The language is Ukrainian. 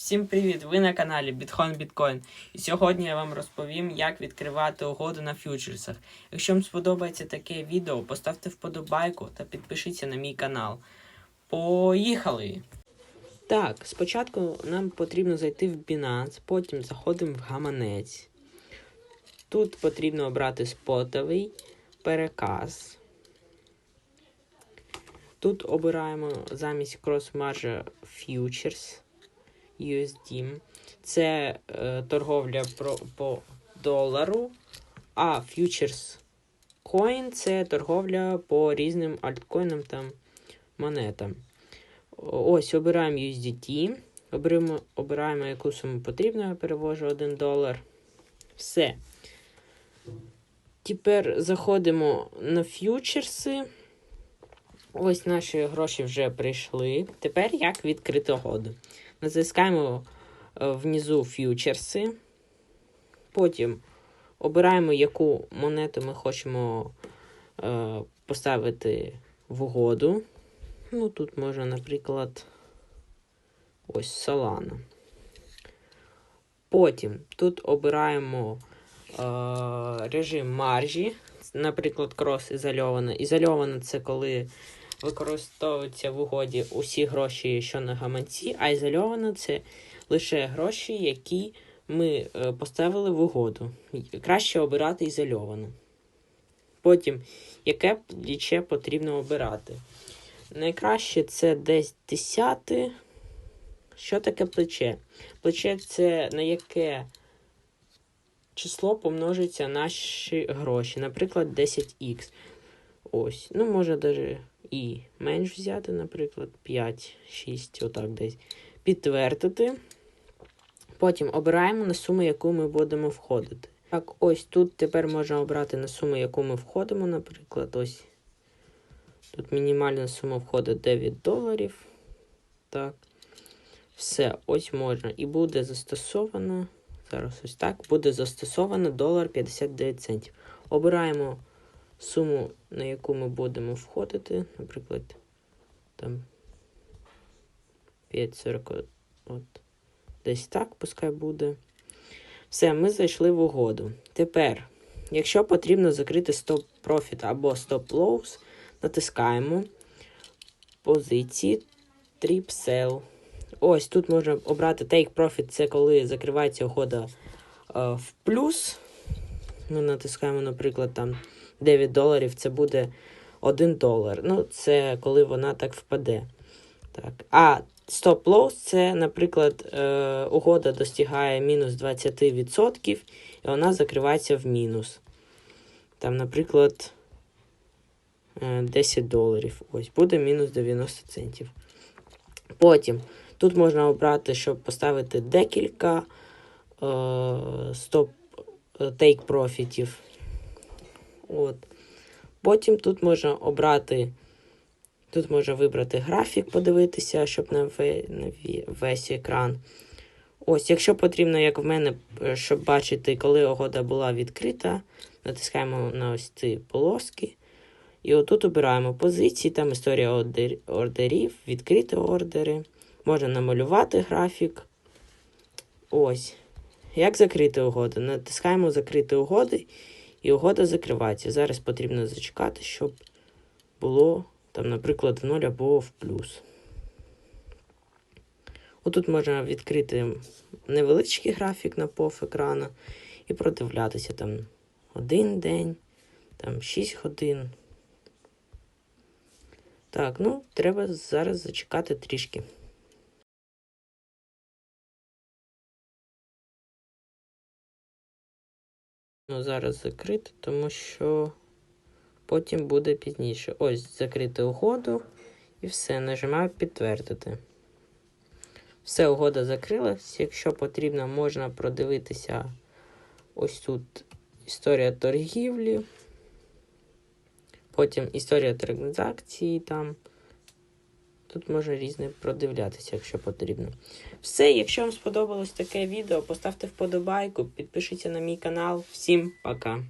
Всім привіт! Ви на каналі Bitcoin Bitcoin. І сьогодні я вам розповім, як відкривати угоду на фьючерсах. Якщо вам сподобається таке відео, поставте вподобайку та підпишіться на мій канал. Поїхали! Так, спочатку нам потрібно зайти в Binance, потім заходимо в гаманець. Тут потрібно обрати спотовий переказ. Тут обираємо замість крос-маржа Futures. USD. Це е, торговля про, по долару, а Futures Coin це торговля по різним альткоїнам та монетам. Ось обираємо USDT. Обираємо, обираємо яку суму потрібно, я перевожу 1 долар. Все. Тепер заходимо на ф'ючерси. Ось наші гроші вже прийшли. Тепер як відкрити угоду. Натискаємо е, внизу фьючерси. Потім обираємо, яку монету ми хочемо е, поставити в угоду. Ну, тут можна, наприклад, ось Solana. Потім тут обираємо е, режим маржі. Наприклад, крос ізольована. Ізольована це коли використовуються в угоді усі гроші, що на гаманці, а ізольовано це лише гроші, які ми е, поставили в угоду. Краще обирати ізольовано. Потім, яке плече потрібно обирати. Найкраще це десь десяте. Що таке плече? Плече це на яке число помножиться наші гроші. Наприклад, 10х. Ось. Ну, може навіть і менш взяти, наприклад, 5, 6, отак десь. Підтвердити. Потім обираємо на суму, яку ми будемо входити. Так, ось тут тепер можна обрати на суму, яку ми входимо, наприклад, ось. Тут мінімальна сума входить 9 доларів. Так. Все, ось можна. І буде застосовано. Зараз ось так. Буде застосовано долар 59 центів. Обираємо суму, на яку ми будемо входити, наприклад, там 5,40, от, десь так, пускай буде. Все, ми зайшли в угоду. Тепер, якщо потрібно закрити стоп профіт або стоп лоус, натискаємо позиції Trip Sell. Ось тут можна обрати Take Profit, це коли закривається угода е, в плюс. Ми натискаємо, наприклад, там 9 доларів, це буде 1 долар. Ну, це коли вона так впаде. Так. А стоп лоус це, наприклад, е, угода достигає мінус 20%, і вона закривається в мінус. Там, наприклад, е, 10 доларів. Ось, буде мінус 90 центів. Потім тут можна обрати, щоб поставити декілька е, стоп тейк профітів. От. Потім тут можна обрати, тут можна вибрати графік, подивитися, щоб на, весь екран. Ось, якщо потрібно, як в мене, щоб бачити, коли угода була відкрита, натискаємо на ось ці полоски. І отут обираємо позиції, там історія ордерів, відкриті ордери. Можна намалювати графік. Ось. Як закрити угоду? Натискаємо закрити угоди. І угода закривається. Зараз потрібно зачекати, щоб було, там, наприклад, в 0 або в плюс. Отут можна відкрити невеличкий графік на пов екрану і продивлятися там один день, там 6 годин. Так, ну, треба зараз зачекати трішки. Зараз закрити, тому що потім буде пізніше. Ось закрити угоду і все. Нажимаю підтвердити. Все, угода закрилась. Якщо потрібно, можна продивитися ось тут історія торгівлі. Потім історія транзакції там. Тут можна різне продивлятися, якщо потрібно. Все, якщо вам сподобалось таке відео, поставте вподобайку, підпишіться на мій канал. Всім пока!